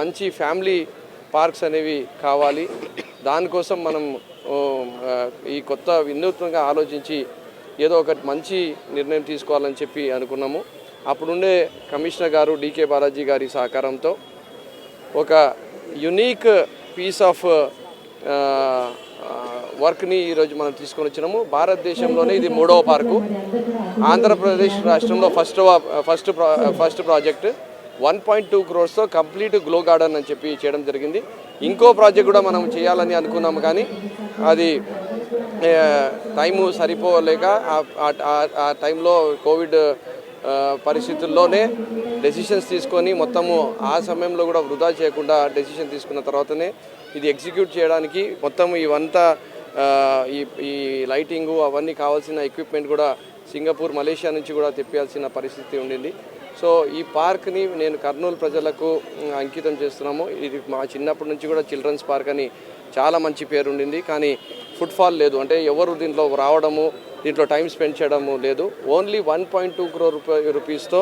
మంచి family parks అనేవి కావాలి. దానికోసం మనం ఈ కొత్త వినూత్నంగా ఆలోచించి ఏదో ఒకటి మంచి నిర్ణయం తీసుకోవాలని చెప్పి అనుకున్నాము. అప్పుడుండే కమిషనర్ గారు డికే బాలాజీ గారి సహకారంతో ఒక యునీక్ పీస్ ఆఫ్ వర్క్ని ఈరోజు మనం తీసుకొని వచ్చినాము. భారతదేశంలోనే ఇది మూడవ పార్కు. ఆంధ్రప్రదేశ్ రాష్ట్రంలో first first first project. One point two క్రోర్స్తో complete glow garden అని చెప్పి చేయడం జరిగింది. ఇంకో ప్రాజెక్ట్ కూడా మనం చేయాలని అనుకున్నాము కానీ అది టైము సరిపోలేక ఆ- టైంలో కోవిడ్ పరిస్థితుల్లోనే డెసిషన్స్ తీసుకొని మొత్తము ఆ సమయంలో కూడా వృధా చేయకుండా డెసిషన్ తీసుకున్న తర్వాతనే ఇది ఎగ్జిక్యూట్ చేయడానికి మొత్తం ఇవంతా ఈ ఈ లైటింగు అవన్నీ కావాల్సిన ఎక్విప్మెంట్ కూడా సింగపూర్ మలేషియా నుంచి కూడా తెప్పాల్సిన పరిస్థితి ఉండింది. సో ఈ పార్క్ని నేను కర్నూలు ప్రజలకు అంకితం చేస్తున్నాము. ఇది మా చిన్నప్పటి నుంచి కూడా చిల్డ్రన్స్ పార్క్ అని చాలా మంచి పేరు ఉండింది కానీ ఫుట్ఫాల్ లేదు. అంటే ఎవరు దీంట్లో రావడము దీంట్లో టైం స్పెండ్ చేయడము లేదు. Only one point two crore రూపీస్తో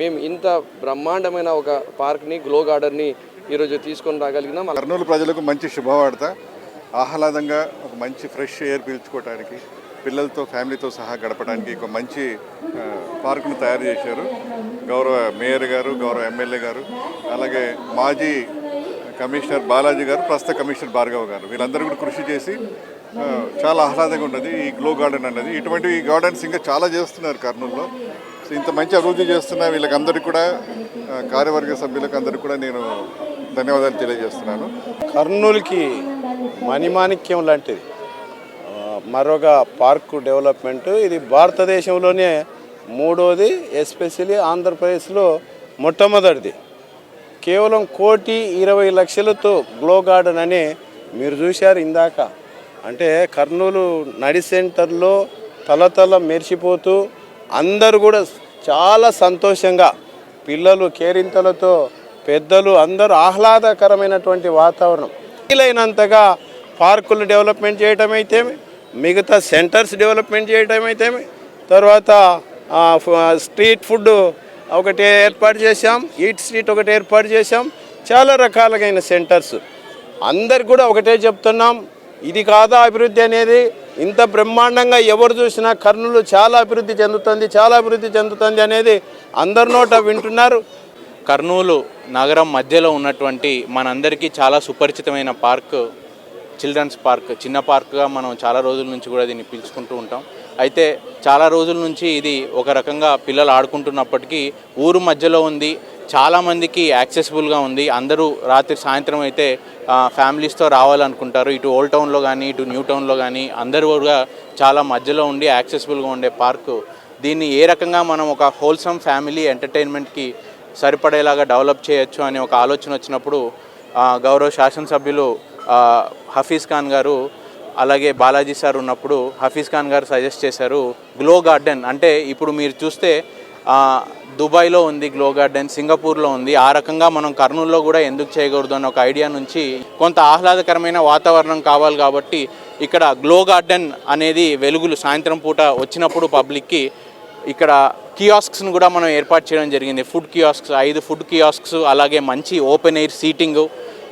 మేము ఇంత బ్రహ్మాండమైన ఒక పార్క్ని గ్లో గార్డెన్ని ఈరోజు తీసుకొని రాగలిగినాం. కర్నూలు ప్రజలకు మంచి శుభవార్త ఆహ్లాదంగా ఒక మంచి ఫ్రెష్ ఎయిర్ పీల్చుకోవడానికి పిల్లలతో ఫ్యామిలీతో సహా గడపడానికి ఒక మంచి పార్కును తయారు చేశారు. గౌరవ మేయర్ గారు గౌరవ ఎమ్మెల్యే గారు అలాగే మాజీ కమిషనర్ బాలాజీ గారు ప్రస్తుత కమిషనర్ భార్గవ్ గారు. వీళ్ళందరూ కూడా కృషి చేసి చాలా ఆహ్లాదంగా ఉన్నది ఈ గ్లో గార్డెన్ అన్నది. ఇటువంటి ఈ గార్డెన్స్ ఇంకా చాలా చేస్తున్నారు కర్నూలులో. సో ఇంత మంచి అభివృద్ధి చేస్తున్న వీళ్ళకందరికీ కూడా కార్యవర్గ సభ్యులకు అందరికీ కూడా నేను ధన్యవాదాలు తెలియజేస్తున్నాను. కర్నూలుకి మణిమాణిక్యం లాంటిది. మరొక పార్కు డెవలప్మెంట్. ఇది భారతదేశంలోనే మూడోది ఎస్పెషల్లీ ఆంధ్రప్రదేశ్లో మొట్టమొదటిది. కేవలం కోటి ఇరవై లక్షలతో గ్లో గార్డెన్ అని మీరు చూశారు ఇందాక. అంటే కర్నూలు నడి సెంటర్లో తలతల మెరిసిపోతూ అందరూ కూడా చాలా సంతోషంగా పిల్లలు కేరింతలతో పెద్దలు అందరూ ఆహ్లాదకరమైనటువంటి వాతావరణం. వీలైనంతగా పార్కులు డెవలప్మెంట్ చేయటం అయితే మిగతా సెంటర్స్ డెవలప్మెంట్ చేయటం అయితే తర్వాత స్ట్రీట్ ఫుడ్ ఒకటి ఏర్పాటు చేశాం ఈట్ స్ట్రీట్ ఒకటి ఏర్పాటు చేశాం చాలా రకాలైన సెంటర్స్. అందరికి కూడా ఒకటే చెప్తున్నాం ఇది కాదా అభివృద్ధి అనేది? ఇంత బ్రహ్మాండంగా ఎవరు చూసినా కర్నూలు చాలా అభివృద్ధి చెందుతుంది చాలా అభివృద్ధి చెందుతుంది అనేది అందరి నోట వింటున్నారు. కర్నూలు నగరం మధ్యలో ఉన్నటువంటి మనందరికీ చాలా సుపరిచితమైన పార్క్ చిల్డ్రన్స్ పార్క్ చిన్న పార్క్గా మనం చాలా రోజుల నుంచి కూడా దీన్ని పిలుచుకుంటూ ఉంటాం. అయితే చాలా రోజుల నుంచి ఇది ఒక రకంగా పిల్లలు ఆడుకుంటున్నప్పటికీ ఊరు మధ్యలో ఉంది చాలామందికి యాక్సెసిబుల్గా ఉంది. అందరూ రాత్రి సాయంత్రం అయితే ఫ్యామిలీస్తో రావాలనుకుంటారు. ఇటు ఓల్డ్ టౌన్లో కానీ ఇటు న్యూ టౌన్లో కానీ అందరూ కూడా చాలా మధ్యలో ఉండి యాక్సెసిబుల్గా ఉండే పార్కు. దీన్ని ఏ రకంగా మనం ఒక హోల్సమ్ ఫ్యామిలీ ఎంటర్టైన్మెంట్కి సరిపడేలాగా డెవలప్ చేయొచ్చు అనే ఒక ఆలోచన వచ్చినప్పుడు గౌరవ శాసనసభ్యులు హఫీజ్ ఖాన్ గారు అలాగే బాలాజీ సార్ ఉన్నప్పుడు హఫీజ్ ఖాన్ గారు సజెస్ట్ చేశారు గ్లో గార్డెన్. అంటే ఇప్పుడు మీరు చూస్తే దుబాయ్లో ఉంది గ్లో గార్డెన్ సింగపూర్లో ఉంది. ఆ రకంగా మనం కర్నూలులో కూడా ఎందుకు చేయకూడదు అన్న ఒక ఐడియా నుంచి కొంత ఆహ్లాదకరమైన వాతావరణం కావాలి కాబట్టి ఇక్కడ గ్లో గార్డెన్ అనేది వెలుగులు సాయంత్రం పూట వచ్చినప్పుడు పబ్లిక్కి ఇక్కడ కియాస్క్స్ను కూడా మనం ఏర్పాటు చేయడం జరిగింది. ఫుడ్ కియాస్క్స్ ఐదు ఫుడ్ కియాస్క్స్ అలాగే మంచి ఓపెన్ ఎయిర్ సీటింగ్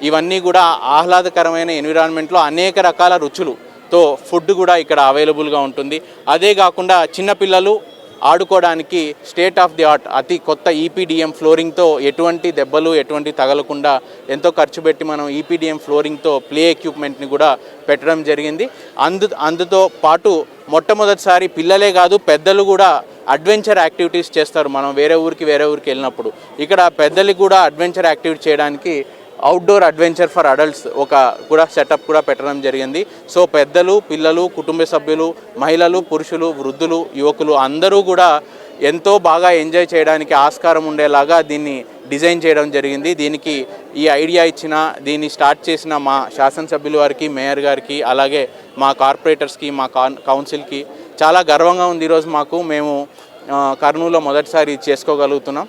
ఇవన్నీ కూడా ఆహ్లాదకరమైన ఎన్విరాన్మెంట్లో అనేక రకాల రుచులుతో ఫుడ్ కూడా ఇక్కడ అవైలబుల్గా ఉంటుంది. అదే కాకుండా చిన్నపిల్లలు ఆడుకోవడానికి స్టేట్ ఆఫ్ ది ఆర్ట్ అతి కొత్త ఈపీడిఎం ఫ్లోరింగ్తో ఎటువంటి దెబ్బలు ఎటువంటి తగలకుండా ఎంతో ఖర్చు పెట్టి మనం ఈపీడిఎం ఫ్లోరింగ్తో ప్లే ఎక్విప్మెంట్ని కూడా పెట్టడం జరిగింది. అందు అందుతో పాటు మొట్టమొదటిసారి పిల్లలే కాదు పెద్దలు కూడా అడ్వెంచర్ యాక్టివిటీస్ చేస్తారు. మనం వేరే ఊరికి వేరే ఊరికి వెళ్ళినప్పుడు. ఇక్కడ పెద్దలకి కూడా అడ్వెంచర్ యాక్టివిటీ చేయడానికి అవుట్డోర్ అడ్వెంచర్ ఫర్ అడల్ట్స్ ఒక కూడా సెటప్ కూడా పెట్టడం జరిగింది. సో పెద్దలు పిల్లలు కుటుంబ సభ్యులు మహిళలు పురుషులు వృద్ధులు యువకులు అందరూ కూడా ఎంతో బాగా ఎంజాయ్ చేయడానికి ఆస్కారం ఉండేలాగా దీన్ని డిజైన్ చేయడం జరిగింది. దీనికి ఈ ఐడియా ఇచ్చిన దీన్ని స్టార్ట్ చేసిన మా శాసనసభ్యుల వారికి మేయర్ గారికి అలాగే మా కార్పొరేటర్స్కి మా కాన్ కౌన్సిల్కి చాలా గర్వంగా ఉంది ఈరోజు మాకు. మేము కర్నూలులో మొదటిసారి చేసుకోగలుగుతున్నాం.